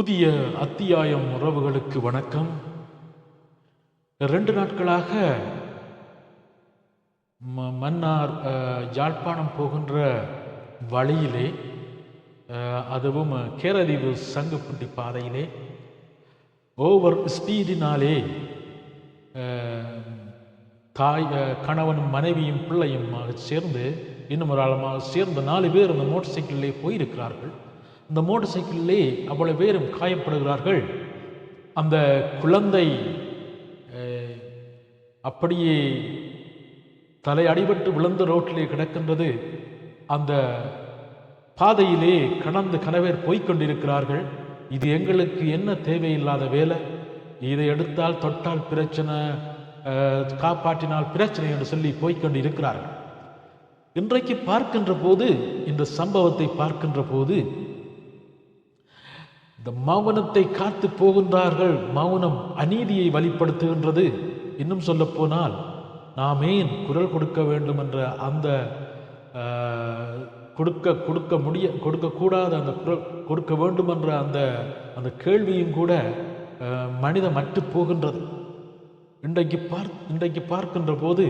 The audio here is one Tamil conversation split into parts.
புதிய அத்தியாயம் உறவுகளுக்கு வணக்கம். ரெண்டு நாட்களாக ம- மன்னார் யாழ்ப்பாணம் போகின்ற வழியிலே அதுவும் கேரளீவு சங்குப்பட்டி பாதையிலே ஓவர் ஸ்பீடினாலே தாய் கணவனும் மனைவியும் பிள்ளையுமாக சேர்ந்து இன்னும் ஒரு ஆழமாக சேர்ந்து நாலு பேர் அந்த மோட்டர் சைக்கிளிலே போயிருக்கிறார்கள். அந்த மோட்டர் சைக்கிளிலே அவ்வளவு பேரும் காயப்படுகிறார்கள். அந்த குழந்தை அப்படியே தலை அடிபட்டு விழுந்த ரோட்டிலே கிடக்கின்றது. அந்த பாதையிலே கடந்து கணவர் போய்கொண்டிருக்கிறார்கள் இது எங்களுக்கு என்ன தேவையில்லாத வேலை? இதை எடுத்தால் தொட்டால் பிரச்சனை காப்பாற்றினால் பிரச்சனை என்று சொல்லி போய்கொண்டு இருக்கிறார்கள் இன்றைக்கு பார்க்கின்ற போது இந்த சம்பவத்தை பார்க்கின்ற போது இந்த மௌனத்தை காத்து போகின்றார்கள். மௌனம் அநீதியை வழிப்படுத்துகின்றது. இன்னும் சொல்ல போனால் நாம் ஏன் குரல் கொடுக்க வேண்டும் என்ற அந்த கொடுக்க கொடுக்க முடிய கொடுக்கக்கூடாத அந்த குரல் கொடுக்க வேண்டும் என்ற அந்த அந்த கேள்வியும் கூட மனிதம் மற்று போகின்றது. இன்றைக்கு பார் இன்றைக்கு பார்க்கின்ற போது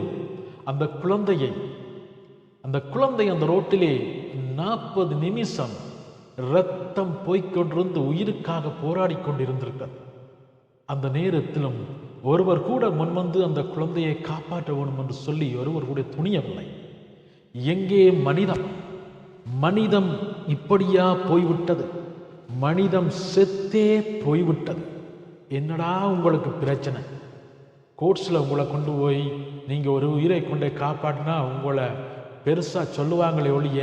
அந்த குழந்தையை அந்த குழந்தை அந்த ரோட்டிலே நாற்பது நிமிஷம் ரத்தம் போய்கொண்டிருந்து உயிருக்காக போராடி கொண்டிருந்திருக்கிறது. அந்த நேரத்திலும் ஒருவர் கூட முன்வந்து அந்த குழந்தையை காப்பாற்ற வேணும் என்று சொல்லி ஒருவர் கூட துணியவில்லை. எங்கே மனிதம்? மனிதம் இப்படியா போய்விட்டது? மனிதம் செத்தே போய்விட்டது. என்னடா உங்களுக்கு பிரச்சனை? கோர்ட்ஸில் உங்களை கொண்டு போய் நீங்கள் ஒரு உயிரை கொண்டே காப்பாற்றினா உங்களை பெருசாக சொல்லுவாங்களே ஒழிய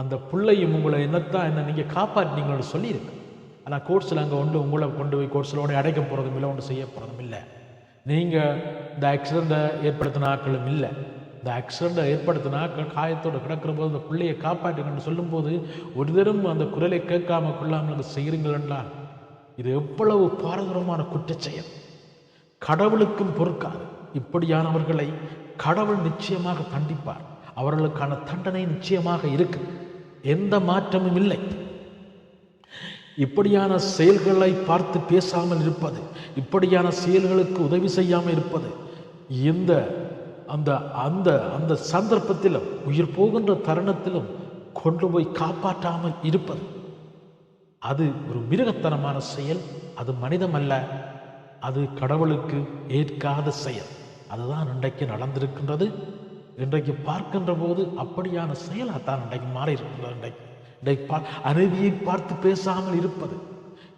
அந்த பிள்ளையும் உங்களை என்னத்தான் என்ன நீங்கள் காப்பாற்றினீங்கன்னு சொல்லியிருக்கு. ஆனால் கோர்ஸில் அங்கே ஒன்று உங்களை கொண்டு போய் கோர்ஸில் ஒன்று அடைக்க போகிறதும் இல்லை ஒன்று செய்ய போகிறதும் இல்லை. நீங்கள் இந்த ஆக்சிடெண்ட்டை ஏற்படுத்தின ஆட்களும் இல்லை. இந்த ஆக்சிடெண்ட்டை ஏற்படுத்தின ஆட்கள் காயத்தோடு கிடக்கிற போது அந்த பிள்ளையை காப்பாற்றுங்கன்னு சொல்லும்போது ஒரு தரும் அந்த குரலை கேட்காம கொள்ளாமல் செய்கிறீங்களா இது எவ்வளவு பாரதூரமான குற்றச்செயல். கடவுளுக்கும் பொறுக்காது. இப்படியானவர்களை கடவுள் நிச்சயமாக தண்டிப்பார். அவர்களுக்கான தண்டனை நிச்சயமாக இருக்குது எந்த மாற்றமும் இல்லை. இப்படியான செயல்களை பார்த்து பேசாமல் இருப்பது இப்படியான செயல்களுக்கு உதவி செய்யாமல் இருப்பது இந்த அந்த அந்த அந்த சந்தர்ப்பத்திலும் உயிர் போகின்ற தருணத்திலும் கொண்டு போய் காப்பாற்றாமல் இருப்பது. அது ஒரு மிருகத்தனமான செயல் அது மனிதம் அல்ல அது கடவுளுக்கு ஏற்காத செயல். அதுதான் இன்றைக்கு நடந்திருக்கின்றது. இன்றைக்கு பார்க்கின்ற போது அப்படியான செயலாகத்தான் இன்றைக்கு மாறி இருக்கின்றது இன்றைக்கு. இன்றைக்கு பா அநீதியை பார்த்து பேசாமல் இருப்பது.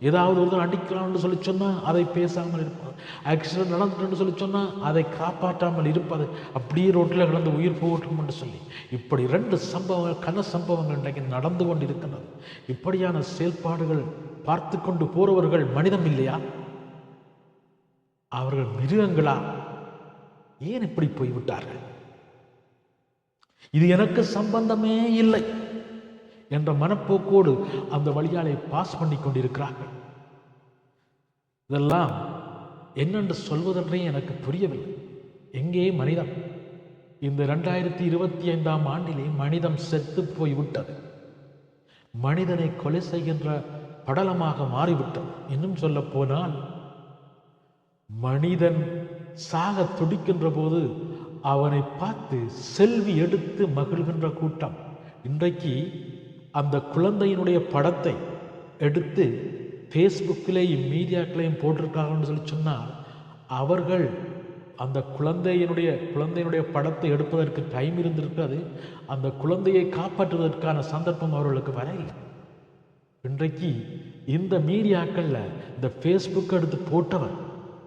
ஏதாவது ஒருத்தர் அடிக்கலாம்னு சொல்லி சொன்னால் அதை பேசாமல் இருப்பது. ஆக்சிடென்ட் நடந்துட்டுன்னு சொல்லி சொன்னால் அதை காப்பாற்றாமல் இருப்பது. அப்படியே ரோட்டில் கிடந்து உயிர் போகட்டும் என்று சொல்லி. இப்படி ரெண்டு சம்பவங்கள் கன சம்பவங்கள் இன்றைக்கு நடந்து கொண்டு இருக்கின்றது இப்படியான செயல்பாடுகள் பார்த்து கொண்டு போறவர்கள் மனிதம் இல்லையா? அவர்கள் மிருகங்களா? ஏன் இப்படி போய்விட்டார்கள்? இது எனக்கு சம்பந்தமே இல்லை என்ற மனப்போக்கோடு அந்த வழியாலை பாஸ் பண்ணி கொண்டிருக்கிறார்கள். இதெல்லாம் என்னென்று சொல்வதென்றே எனக்கு புரியவில்லை. எங்கே மனிதம்? இந்த ரெண்டாயிரத்தி இருபத்தி ஐந்தாம் ஆண்டிலே மனிதம் செத்து போய்விட்டது. மனிதனை கொலை செய்கின்ற படலமாக மாறிவிட்டது. இன்னும் சொல்ல போனால் மனிதன் சாக துடிக்கின்ற போது அவனை பார்த்து செல்வி எடுத்து மகிழ்கின்ற கூட்டம். இன்றைக்கு அந்த குழந்தையினுடைய படத்தை எடுத்து ஃபேஸ்புக்கிலேயும் மீடியாக்களையும் போட்டிருக்காங்கன்னு சொல்லி சொன்னால் அவர்கள் அந்த குழந்தையினுடைய குழந்தையினுடைய படத்தை எடுப்பதற்கு டைம் இருந்திருக்காது அந்த குழந்தையை காப்பாற்றுவதற்கான சந்தர்ப்பம் அவர்களுக்கு வர இல்லை இன்றைக்கு இந்த மீடியாக்களில் இந்த ஃபேஸ்புக் எடுத்து போட்டவன்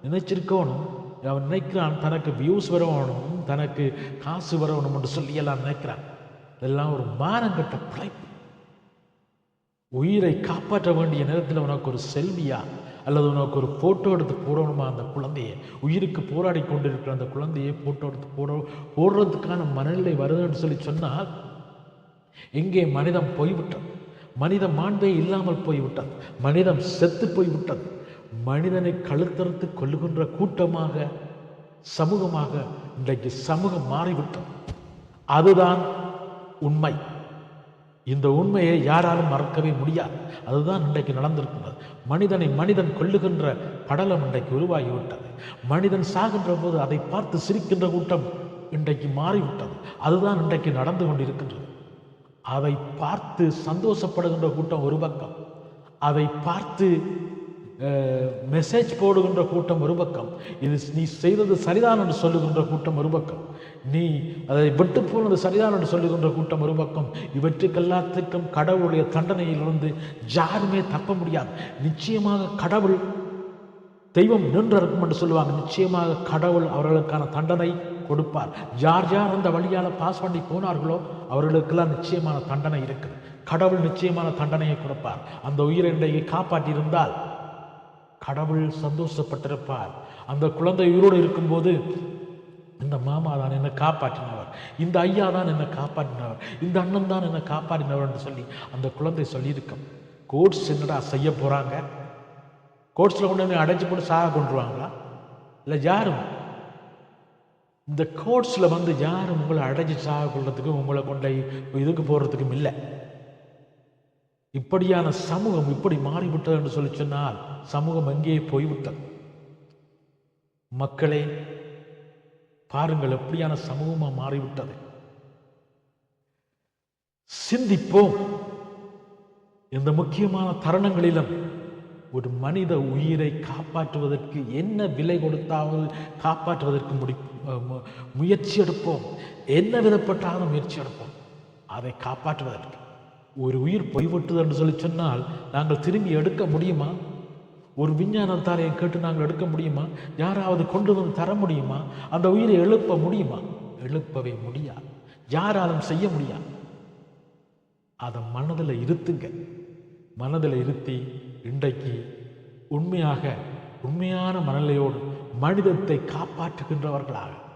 நினைச்சிருக்கணும் அவன் நினைக்கிறான் தனக்கு வியூஸ் வரணும் தனக்கு காசு வரணும் என்று சொல்லி எல்லாம் நினைக்கிறான். இதெல்லாம் ஒரு மானங்கட்ட பிழைப்பு. உயிரை காப்பாற்ற வேண்டிய நேரத்தில் உனக்கு ஒரு செல்வியா? அல்லது உனக்கு ஒரு ஃபோட்டோ எடுத்து போடணுமா அந்த குழந்தையை? உயிருக்கு போராடி கொண்டிருக்கிற அந்த குழந்தையை ஃபோட்டோ எடுத்து போட போடுறதுக்கான மனநிலை வருதுன்னு சொல்லி சொன்னால் எங்கே மனிதம் போய்விட்டது? மனித மாண்பே இல்லாமல் போய்விட்டது. மனிதம் செத்து போய்விட்டது. மனிதனை கழுத்தறுத்து கொள்ளுகின்ற கூட்டமாக சமூகமாக இன்றைக்கு சமூகம் மாறிவிட்டது. அதுதான் உண்மை. இந்த உண்மையை யாராலும் மறக்கவே முடியாது. அதுதான் இன்றைக்கு நடந்திருக்கிறது. மனிதனை மனிதன் கொள்ளுகின்ற படலம் இன்றைக்கு உருவாகிவிட்டது. மனிதன் சாகின்ற போது அதை பார்த்து சிரிக்கின்ற கூட்டம் இன்றைக்கு மாறிவிட்டது. அதுதான் இன்றைக்கு நடந்து கொண்டிருக்கின்றது. அதை பார்த்து சந்தோஷப்படுகின்ற கூட்டம் ஒரு பக்கம். அதை பார்த்து மெசேஜ் போடுகின்ற கூட்டம் ஒரு பக்கம். இது நீ செய்தது சரிதான் என்று சொல்லுகின்ற கூட்டம் ஒரு பக்கம். நீ அதை விட்டு போனது சரிதான் என்று சொல்லுகின்ற கூட்டம் ஒரு பக்கம். இவற்றுக்கெல்லாத்துக்கும் கடவுளுடைய தண்டனையிலிருந்து யாருமே தப்ப முடியாது. நிச்சயமாக கடவுள் தெய்வம் நின்றிருக்கும் என்று சொல்லுவாங்க. நிச்சயமாக கடவுள் அவர்களுக்கான தண்டனை கொடுப்பார். யார் யார் அந்த வழியால் பாஸ் பண்ணி போனார்களோ அவர்களுக்கெல்லாம் நிச்சயமான தண்டனை இருக்குது. கடவுள் நிச்சயமான தண்டனையை கொடுப்பார். அந்த உயிரை காப்பாற்றியிருந்தால் கடவுள் சந்தோஷப்பட்டிருப்பார். அந்த குழந்தை உயிரோடு இருக்கும்போது இந்த மாமா தான் என்னை காப்பாற்றினவர். இந்த ஐயா தான் என்னை காப்பாற்றினவர். இந்த அண்ணன் தான் என்னை காப்பாற்றினவர் என்று சொல்லி அந்த குழந்தை சொல்லியிருக்கும். கோட்ஸ் என்னடா செய்ய போகிறாங்க கோட்ஸில் கொண்டு வந்து அடைச்சி போட்டு சாக கொண்டுருவாங்களா? இல்லை யாரும் இந்த கோட்ஸில் வந்து யாரும் உங்களை அடைச்சி சாக கொள்றதுக்கும் உங்களை கொண்டை இதுக்கு போகிறதுக்கும் இல்லை. இப்படியான சமூகம் இப்படி மாறிவிட்டது என்று சொல்லி சொன்னால் சமூகம் அங்கே போய்விட்டது. மக்களே பாருங்கள் எப்படியான சமூகமாக மாறிவிட்டது. சிந்திப்போம். இந்த முக்கியமான தருணங்களிலும் ஒரு மனித உயிரை காப்பாற்றுவதற்கு என்ன விலை கொடுத்தாவது காப்பாற்றுவதற்கு முடி முயற்சி எடுப்போம். என்ன விதப்பட்டாலும் முயற்சி எடுப்போம். அதை காப்பாற்றுவதற்கு. ஒரு உயிர் பொய்விட்டது என்று சொல்லி சொன்னால் நாங்கள் திரும்பி எடுக்க முடியுமா? ஒரு விஞ்ஞானத்தாரையை கேட்டு நாங்கள் எடுக்க முடியுமா? யாராவது கொண்டு வந்து தர முடியுமா? அந்த உயிரை எழுப்ப முடியுமா? எழுப்பவே முடியாது யாராலும் செய்ய முடியாது அதை மனதில் இருத்துங்க. மனதில் இருத்தி இன்றைக்கு உண்மையாக உண்மையான மனநிலையோடு மனிதத்தை காப்பாற்றுகின்றவர்களாக.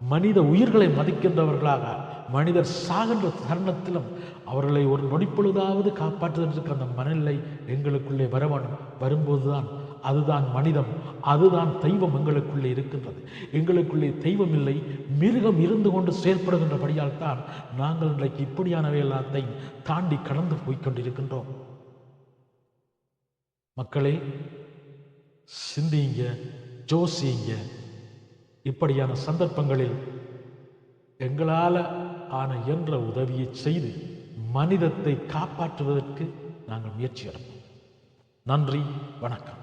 மனித உயிர்களை மதிக்கின்றவர்களாக மனிதர் சாகின்ற தருணத்திலும் அவர்களை ஒரு நொடிப்பொழுதாவது காப்பாற்றுவதற்கு அந்த மனநிலை எங்களுக்குள்ளே வரவணும் வரும்போதுதான் அதுதான் மனிதம் அதுதான் தெய்வம் எங்களுக்குள்ளே இருக்கின்றது. எங்களுக்குள்ளே தெய்வம் இல்லை மிருகம் இருந்து கொண்டு செயற்படுகின்றபடியால் தான் நாங்கள் இன்றைக்கு இப்படியானவை எல்லாத்தையும் தாண்டி கடந்து போய்கொண்டிருக்கின்றோம் மக்களே சிந்திங்க ஜோசிங்க இப்படியான சந்தர்ப்பங்களில் எங்களால் ஆன என்ற உதவியை செய்து மனிதத்தை காப்பாற்றுவதற்கு நாங்கள் முயற்சி எடுப்போம். நன்றி வணக்கம்.